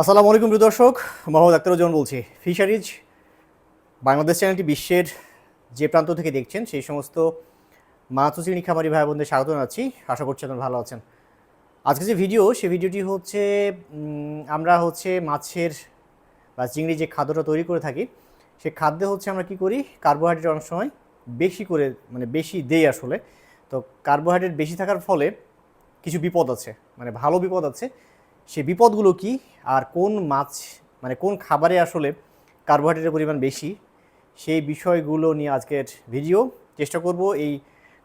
আসসালামু আলাইকুম প্রিয় দর্শক, মোহাম্মদ আক্তারুজ্জামান বলছি। ফিশারিজ বাংলাদেশ চ্যানেলটি বিশ্বের যে প্রান্ত থেকে দেখছেন, সেই সমস্ত মাছ ও চিংড়ি খামারি ভাই বোনদের স্বাগত জানাচ্ছি। আশা করছি আপনারা ভালো আছেন। আজকে যে ভিডিও সেই ভিডিওটি হচ্ছে আমরা হচ্ছে মাছের বা চিংড়ি যে খাদ্যটা তৈরি করে থাকি, সে খাদ্যে হচ্ছে আমরা কি করি? কার্বোহাইড্রেট অনেক সময় বেশি করে মানে বেশি দেই আসলে। তো কার্বোহাইড্রেট বেশি থাকার ফলে কিছু বিপদ আছে মানে ভালো বিপদ আছে। সেই বিপদগুলো কি? আর কোন মাছ মানে কোন খাবারে আসলে কার্বোহাইড্রেটের পরিমাণ বেশি? সেই বিষয়গুলো নিয়ে আজকের ভিডিও। চেষ্টা করব এই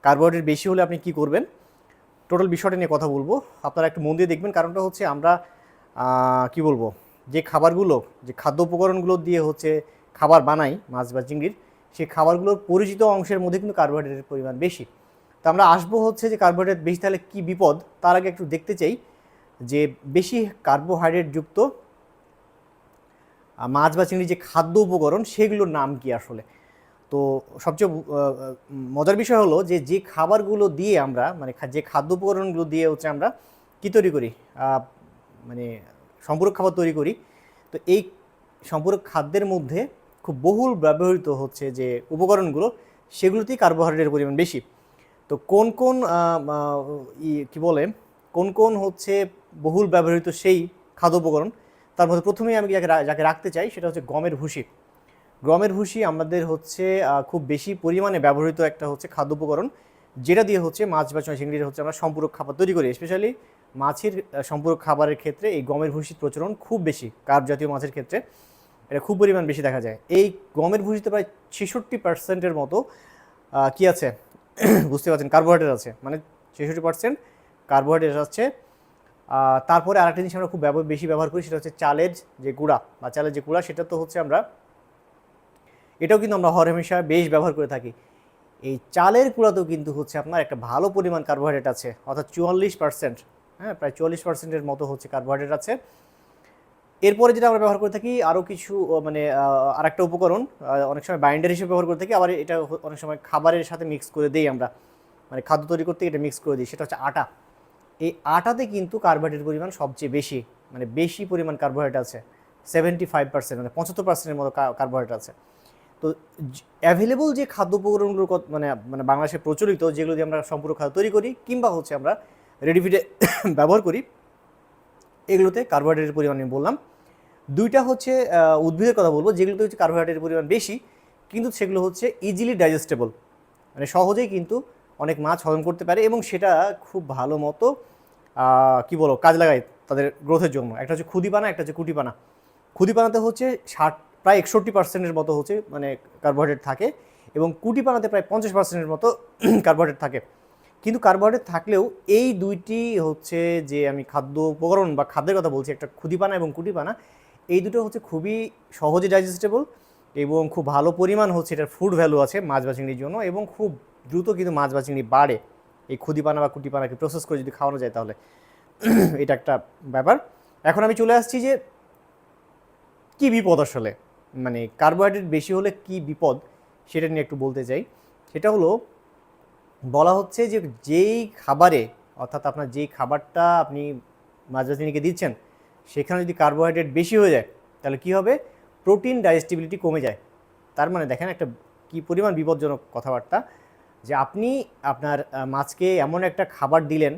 কার্বোহাইড্রেট বেশি হলে আপনি কি করবেন? টোটাল বিষয়টা নিয়ে কথা বলব। আপনারা একটু মন দিয়ে দেখবেন। কারণটা হচ্ছে আমরা কি বলব? যে খাবারগুলো, যে খাদ্য উপকরণগুলো দিয়ে হচ্ছে খাবার বানাই, মাছ বা চিংড়ির, সেই খাবারগুলোর পরিচিত অংশের মধ্যে কিন্তু কার্বোহাইড্রেটের পরিমাণ বেশি। তো আমরা আসব হচ্ছে যে কার্বোহাইড্রেট বেশি তাহলে কী বিপদ? তার আগে একটু দেখতে চাই। যে বেশি কার্বোহাইড্রেটযুক্ত মাছ বা চিংড়ির যে খাদ্য উপকরণ, সেগুলোর নাম কি আসলে? তো সবচেয়ে মজার বিষয় হলো যে যে খাবারগুলো দিয়ে আমরা মানে যে খাদ্য উপকরণগুলো দিয়ে হচ্ছে আমরা কী তৈরি করি? মানে সম্পূরক খাবার তৈরি করি। তো এই সম্পূরক খাদ্যের মধ্যে খুব বহুল ব্যবহৃত হচ্ছে যে উপকরণগুলো, সেগুলোতেই কার্বোহাইড্রেটের পরিমাণ বেশি। তো কোন কোন কি বলে? কোন কোন হচ্ছে বহুল ব্যবহৃত সেই খাদ্য উপকরণ তার মধ্যে প্রথমেই আমি যাকে যাকে রাখতে চাই সেটা হচ্ছে গমের ভুসি। গমের ভুসি আমাদের হচ্ছে খুব বেশি পরিমাণে ব্যবহৃত একটা হচ্ছে খাদ্য উপকরণ যেটা দিয়ে হচ্ছে মাছ বা চিংড়ির হচ্ছে আমরা সম্পূরক খাবার তৈরি করি। স্পেশালি মাছের সম্পূরক খাবারের ক্ষেত্রে এই গমের ভুসির প্রচলন খুব বেশি কার্ব জাতীয় মাছের ক্ষেত্রে। এটা খুব পরিমাণ বেশি দেখা যায়। এই গমের ভুসিতে প্রায় ছেষট্টি পার্সেন্টের মতো কি আছে? বুঝতে পারছেন? কার্বোহাইড্রেট আছে। মানে ছেষট্টি পার্সেন্ট কার্বোহাইড্রেট আছে আহ, তারপরে আরেকটা জিনিস আমরা খুব ব্যবহার বেশি ব্যবহার করি সেটা হচ্ছে চালের যে গুঁড়া বা চালের যে গুঁড়া সেটা তো হচ্ছে আমরা এটাও কিন্তু আমরা হরহামেশা বেশ ব্যবহার করে থাকি। এই চালের গুঁড়াতেও কিন্তু হচ্ছে আপনার একটা ভালো পরিমাণ কার্বোহাইড্রেট আছে অর্থাৎ চুয়াল্লিশ পার্সেন্ট হ্যাঁ প্রায় চুয়াল্লিশ পার্সেন্টের মতো হচ্ছে কার্বোহাইড্রেট আছে। এরপরে যেটা আমরা ব্যবহার করে থাকি আরও কিছু মানে আরেকটা উপকরণ অনেক সময় বাইন্ডার হিসেবে ব্যবহার করে থাকি আবার এটা অনেক সময় খাবারের সাথে মিক্স করে দিই আমরা। মানে খাদ্য তৈরি করতে এটা মিক্স করে দিই সেটা হচ্ছে আটা। এই আটাতে কিন্তু কার্বোহাইড্রেটের পরিমাণ সবচেয়ে বেশি মানে বেশি পরিমাণ কার্বোহাইড্রেট আছে। সেভেন্টি ফাইভ পার্সেন্ট মানে পঁচাত্তর পার্সেন্টের মতো কার্বোহাইড্রেট আছে। তো অ্যাভেলেবল যে খাদ্য উপকরণগুলো মানে মানে বাংলাদেশে প্রচলিত, যেগুলো দিয়ে আমরা সম্পূর্ণ খাদ্য তৈরি করি, কিংবা হচ্ছে আমরা রেডিফিডে ব্যবহার করি, এগুলোতে কার্বোহাইড্রেটের পরিমাণ আমি বললাম। দুইটা হচ্ছে উদ্ভিদের কথা বলব, যেগুলোতে হচ্ছে কার্বোহাইড্রেটের পরিমাণ বেশি, কিন্তু সেগুলো হচ্ছে ইজিলি ডাইজেস্টেবল মানে সহজেই কিন্তু অনেক মাছ হজম করতে পারে এবং সেটা খুব ভালো মতো কি বলো কাজ লাগায় তাদের গ্রোথের জন্য। একটা হচ্ছে ক্ষুদিপানা, একটা হচ্ছে কুটিপানা। ক্ষুদিপানাতে হচ্ছে ষাট, প্রায় একষট্টি পার্সেন্টের মতো হচ্ছে মানে কার্বোহাইড্রেট থাকে এবং কুটিপানাতে প্রায় পঞ্চাশ পার্সেন্টের মতো কার্বোহাইড্রেট থাকে। কিন্তু কার্বোহাইড্রেট থাকলেও এই দুইটি হচ্ছে যে আমি খাদ্য উপকরণ বা খাদ্যের কথা বলছি, একটা ক্ষুদিপানা এবং কুটিপানা, এই দুটো হচ্ছে খুবই সহজে ডাইজেস্টেবল এবং খুব ভালো পরিমাণ হচ্ছে এটার ফুড ভ্যালু আছে মাছ বা জন্য এবং খুব দ্রুত কিন্তু মাছ বা চিংড়ি বাড়ে। এই ক্ষুদিপানা বা কুটিপানাকে প্রসেস করে যদি খাওয়ানো যায় তাহলে। এটা একটা ব্যাপার। এখন আমি চলে আসছি যে, কি বিপদ আসলে? মানে কার্বোহাইড্রেট বেশি হলে কি বিপদ? সেটা নিয়ে একটু বলতে চাই। সেটা হলো, বলা হচ্ছে যে যেই খাবারে, অর্থাৎ আপনার যেই খাবারটা আপনি মাছ চিংড়িকে দিচ্ছেন, সেখানে যদি কার্বোহাইড্রেট বেশি হয়ে যায়, তাহলে কি হবে? প্রোটিন ডাইজেস্টিবিলিটি কমে যায়। তার মানে দেখেন একটা কি পরিমাণ বিপজ্জনক কথাবার্তা। যে আপনি আপনার মাছকে এমন একটা খাবার দিলেন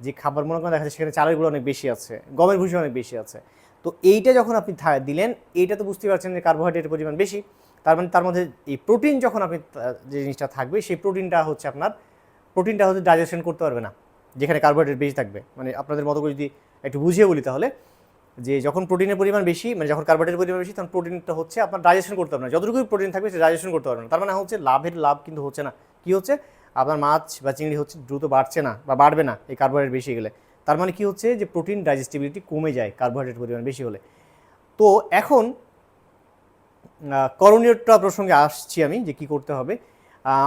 যে খাবার মনে করেন দেখা যাচ্ছে সেখানে চালের গুঁড়ো অনেক বেশি আছে, গমের ভুষি অনেক বেশি আছে। তো এইটা যখন আপনি দিলেন, এইটা তো বুঝতে পারছেন যে কার্বোহাইড্রেটের পরিমাণ বেশি। তার মানে তার মধ্যে এই প্রোটিন যখন আপনি যে জিনিসটা থাকবে, সেই প্রোটিনটা হচ্ছে আপনার প্রোটিনটা হচ্ছে ডাইজেশন করতে পারবে না, যেখানে কার্বোহাইড্রেট বেশি থাকবে। মানে আপনাদের মতো করে যদি একটু বুঝিয়ে বলি তাহলে, যে যখন প্রোটিনের পরিমাণ বেশি মানে যখন কার্বোহাইড্রেটের পরিমাণ বেশি, তখন প্রোটিনটা হচ্ছে আপনার ডাইজেশন করতে পারবে না। যতটুকু প্রোটিন থাকবে, সে ডাইজেশন করতে পারবে না। তার মানে হচ্ছে লাভের লাভ কিন্তু হচ্ছে না। কি হচ্ছে? আপনার মাছ বা চিংড়ি হচ্ছে দ্রুত বাড়ছে না বা বাড়বে না এই কার্বোহাইড্রেট বেশি গেলে। তার মানে কি হচ্ছে? যে প্রোটিন ডাইজেস্টিবিলিটি কমে যায় কার্বোহাইড্রেট পরিমাণ বেশি হলে। তো এখন করণীয়টা প্রসঙ্গে আসছি আমি যে কি করতে হবে।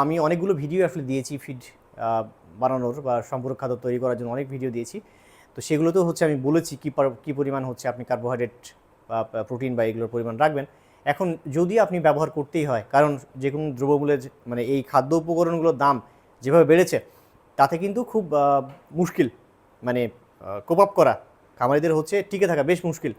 আমি অনেকগুলো ভিডিও আসলে দিয়েছি ফিড বানানোর বা সম্পূরক খাদ্য তৈরি করার জন্য অনেক ভিডিও দিয়েছি। তো সেগুলোতেও হচ্ছে আমি বলেছি কী কী পরিমাণ হচ্ছে আপনি কার্বোহাইড্রেট বা প্রোটিন বা এগুলোর পরিমাণ রাখবেন। এখন যদি আপনি ব্যবহার করতেই হয়, কারণ যে কোনো দ্রব্যমূল্যের মানে এই খাদ্য উপকরণগুলোর দাম যেভাবে বেড়েছে, তাতে কিন্তু খুব মুশকিল মানে কোপ আপ করা খামারিদের হচ্ছে টিকে থাকা বেশ মুশকিল।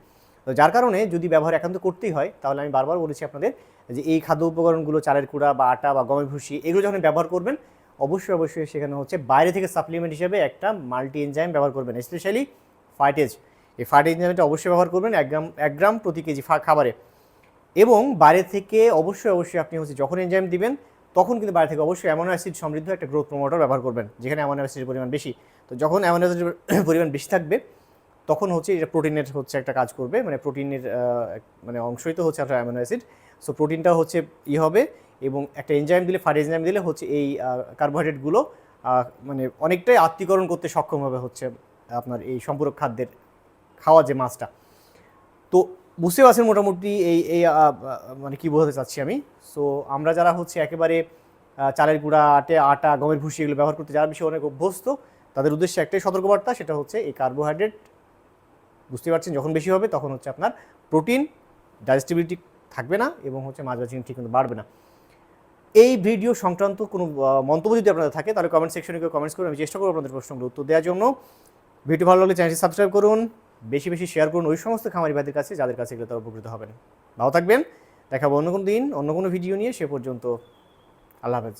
তো যার কারণে যদি ব্যবহার একান্ত করতেই হয়, তাহলে আমি বারবার বলেছি আপনাদের যে এই খাদ্য উপকরণগুলো, চালের কুড়া বা আটা বা গমের ভুসি, এগুলো যখন ব্যবহার করবেন, অবশ্যই অবশ্যই সেখানে হচ্ছে বাইরে থেকে সাপ্লিমেন্ট হিসেবে একটা মাল্টি এনজাইম ব্যবহার করবেন স্পেশালি ফাইটেজ এই ফাইটেজ এনজাইমটা অবশ্যই ব্যবহার করবেন, এক গ্রাম এক গ্রাম প্রতি কেজি খাবারে। এবং বাইরে থেকে অবশ্যই অবশ্যই আপনি হচ্ছে যখন এনজাইম দিবেন, তখন কিন্তু বাইরে থেকে অবশ্যই অ্যামোনো অ্যাসিড সমৃদ্ধ একটা গ্রোথ প্রমোটার ব্যবহার করবেন। যেখানে অ্যামোনো অ্যাসিডের পরিমাণ বেশি। তো যখন অ্যামোনো অ্যাসিডের পরিমাণ বেশি থাকবে, তখন হচ্ছে এটা প্রোটিনের হচ্ছে একটা কাজ করবে। মানে প্রোটিনের মানে অংশই তো হচ্ছে আপনার অ্যামিনো অ্যাসিড সো প্রোটিনটা হচ্ছে ই হবে এবং একটা এনজাইম দিলে ফার এনজাইম দিলে হচ্ছে এই কার্বোহাইড্রেটগুলো মানে অনেকটাই আত্মীকরণ করতে সক্ষম হবে হচ্ছে আপনার এই সম্পূরক খাদ্যের খাওয়া যে মাছটা। তো বুঝতে পারছেন মোটামুটি এই এই মানে কী বোঝাতে চাচ্ছি আমি? সো আমরা যারা হচ্ছে একেবারে চালের গুঁড়া, আটে, আটা, গমের ভুসি এগুলো ব্যবহার করতে যারা বেশি অনেক অভ্যস্ত, তাদের উদ্দেশ্যে একটাই সতর্কবার্তা, সেটা হচ্ছে এই কার্বোহাইড্রেট বুঝতে পারছেন, যখন বেশি হবে তখন হচ্ছে আপনার প্রোটিন ডাইজেস্টিবিলিটি থাকবে না এবং হচ্ছে মাছ বাচিং ঠিক বাড়বে না। এই ভিডিও সংক্রান্ত কোনো মন্তব্য যদি আপনাদের থাকে, তাহলে কমেন্ট সেকশনে কেউ কমেন্টস করুন, আমি চেষ্টা করব আপনাদের প্রশ্নগুলো উত্তর দেওয়ার জন্য। ভিডিও ভালো লাগলে চ্যানেলটি সাবস্ক্রাইব করুন। বেশি বেশি শেয়ার করুন ওই সমস্ত খামারি ভাইদের কাছে, যাদের কাছে এগুলো তারা উপকৃত হবেন। ভালো থাকবেন, দেখাবো অন্য কোনো দিন, অন্য কোনো ভিডিও নিয়ে, সে পর্যন্ত আল্লাহ হাফেজ।